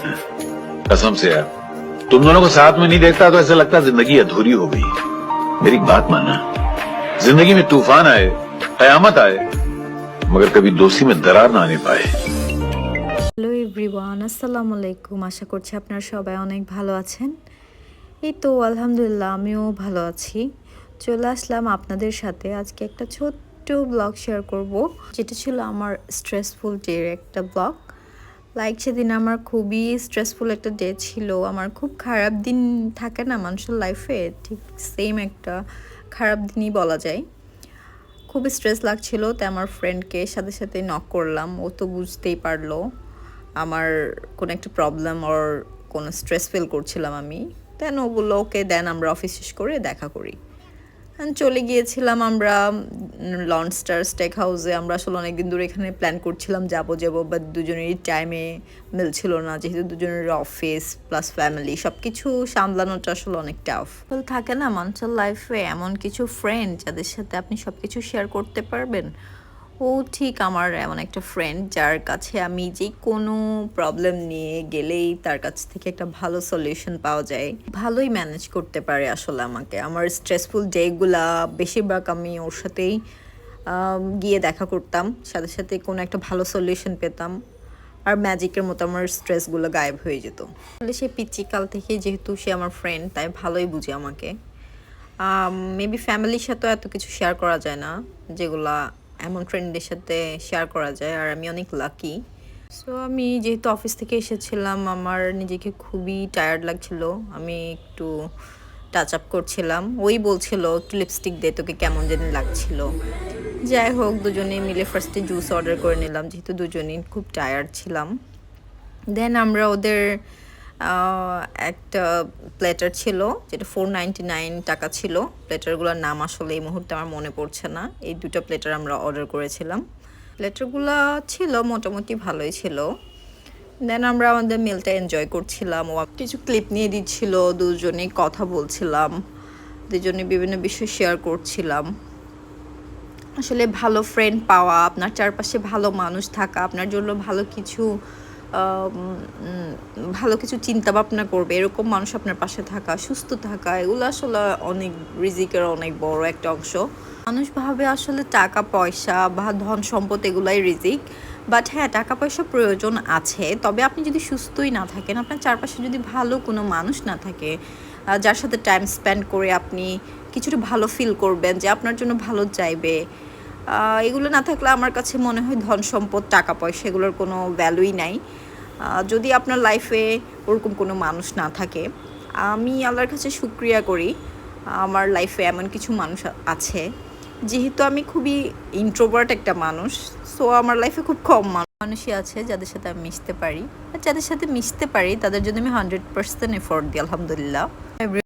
है कसम से यार तुम दोनों को साथ में नहीं देखता तो ऐसा लगता जिंदगी अधूरी हो गई मेरी एक बात मानना जिंदगी में तूफान आए कयामत आए मगर कभी दोस्ती में दरार ना आने पाए হ্যালো এভরিওয়ান আসসালামু আলাইকুম আশা করছি আপনারা সবাই অনেক ভালো আছেন এই তো আলহামদুলিল্লাহ আমিও ভালো আছি চলে আসলাম আপনাদের সাথে আজকে একটা ছোট্ট ব্লগ শেয়ার করব যেটা ছিল আমার স্ট্রেসফুল ডের একটা ব্লগ লাইক সেদিন আমার খুবই স্ট্রেসফুল একটা ডে ছিল। আমার খুব খারাপ দিন থাকে না মানুষের লাইফে ঠিক সেম একটা খারাপ দিনই বলা যায়। খুব স্ট্রেস লাগছিল, তাই আমার ফ্রেন্ডকে সাথে সাথে নক করলাম। ও তো বুঝতেই পারল। আমার কোনো একটা প্রবলেম ওর কোনো স্ট্রেস ফিল করছিলাম আমি। দেন ও বলল ওকে দেন আমরা অফিস শেষ করে দেখা করি। চলে গিয়েছিলাম আমরা লনস্টার স্টেক হাউসে আমরা আসলে অনেকদিন ধরে এখানে প্ল্যান করছিলাম যাব যাব বাট দুজনেরই টাইমে মিলছিল না। যেহেতু দুজনের অফিস প্লাস ফ্যামিলি সব কিছু সামলানোটা আসলে অনেক টাফ থাকে না মানুষের লাইফে এমন কিছু ফ্রেন্ড যাদের সাথে আপনি সব কিছু শেয়ার করতে পারবেন। ও ঠিক আমার, এমন একটা ফ্রেন্ড যার কাছে আমি যে কোনো প্রবলেম নিয়ে গেলেই তার কাছ থেকে একটা ভালো সলিউশন পাওয়া যায়। ভালোই ম্যানেজ করতে পারে আসলে আমাকে। আমার স্ট্রেসফুল ডেগুলা বেশিরভাগ আমি ওর সাথেই গিয়ে দেখা করতাম। সাথে সাথে কোনো একটা ভালো সলিউশন পেতাম। আর ম্যাজিকের মতো আমার স্ট্রেসগুলো গায়েব হয়ে যেত। তাহলে সে পিচ্ছি কাল থেকে যেহেতু সে আমার ফ্রেন্ড তাই ভালোই বুঝে আমাকে। মেবি ফ্যামিলির সাথেও এত কিছু শেয়ার করা যায় না, যেগুলা এমন ফ্রেন্ডদের সাথে শেয়ার করা যায়, আর আমি অনেক লাকি সো আমি যেহেতু অফিস থেকে এসেছিলাম, আমার নিজেকে খুবই টায়ার্ড লাগছিল। আমি একটু টাচ আপ করছিলাম। ওই বলছিল, একটু লিপস্টিক দে, তোকে কেমন যেন লাগছিল। যাই হোক, দুজনে মিলে ফার্স্টে জুস অর্ডার করে নিলাম, যেহেতু দুজনেই খুব টায়ার্ড ছিলাম। দেন আমরা ওদের একটা প্লেটার ছিল, যেটা ফোর নাইন টাকা ছিল। প্লেটারগুলোর নাম আসলে এই মুহূর্তে আমার মনে পড়ছে না। এই দুটো প্লেটার আমরা অর্ডার করেছিলাম। প্লেটারগুলো ছিল, মোটামুটি ভালোই ছিল। দেন আমরা আমাদের মিলটা এনজয় করছিলাম। ও কিছু ক্লিপ নিয়ে দিচ্ছিল, দুজনেই কথা বলছিলাম। দুজনে বিভিন্ন বিষয় শেয়ার করছিলাম। আসলে ভালো ফ্রেন্ড পাওয়া, আপনার চারপাশে ভালো মানুষ থাকা, আপনার জন্য ভালো কিছু ভালো কিছু চিন্তা ভাবনা করবে, এরকম মানুষ আপনার পাশে থাকা, সুস্থ থাকা, এগুলো আসলে অনেক রিজিকের অনেক বড় একটা অংশ। মানুষ ভাবে আসলে টাকা, পয়সা বা ধন সম্পদ এগুলাই রিজিক বাট হ্যাঁ টাকা, পয়সা প্রয়োজন আছে। তবে আপনি যদি সুস্থই না থাকেন, আপনার চারপাশে যদি ভালো কোনো মানুষ না থাকে যার সাথে টাইম স্পেন্ড করে আপনি কিছুটা ভালো ফিল করবেন যে আপনার জন্য ভালো চাইবে এগুলো না থাকলে আমার কাছে মনে হয় ধন সম্পদ, টাকা পয়সা এগুলোর কোনো ভ্যালুই নাই। যদি আপনার লাইফে ওরকম কোনো মানুষ না থাকে, আমি আল্লাহর কাছে শুক্রিয়া করি, আমার লাইফে এমন কিছু মানুষ আছে। যেহেতু আমি খুবই ইন্ট্রোভার্ট একটা মানুষ সো আমার লাইফে খুব কম মানুষই আছে যাদের সাথে আমি মিশতে পারি। আর যাদের সাথে মিশতে পারি, তাদের জন্য আমি হান্ড্রেড পার্সেন্ট এফোর্ট দিই, আলহামদুলিল্লাহ।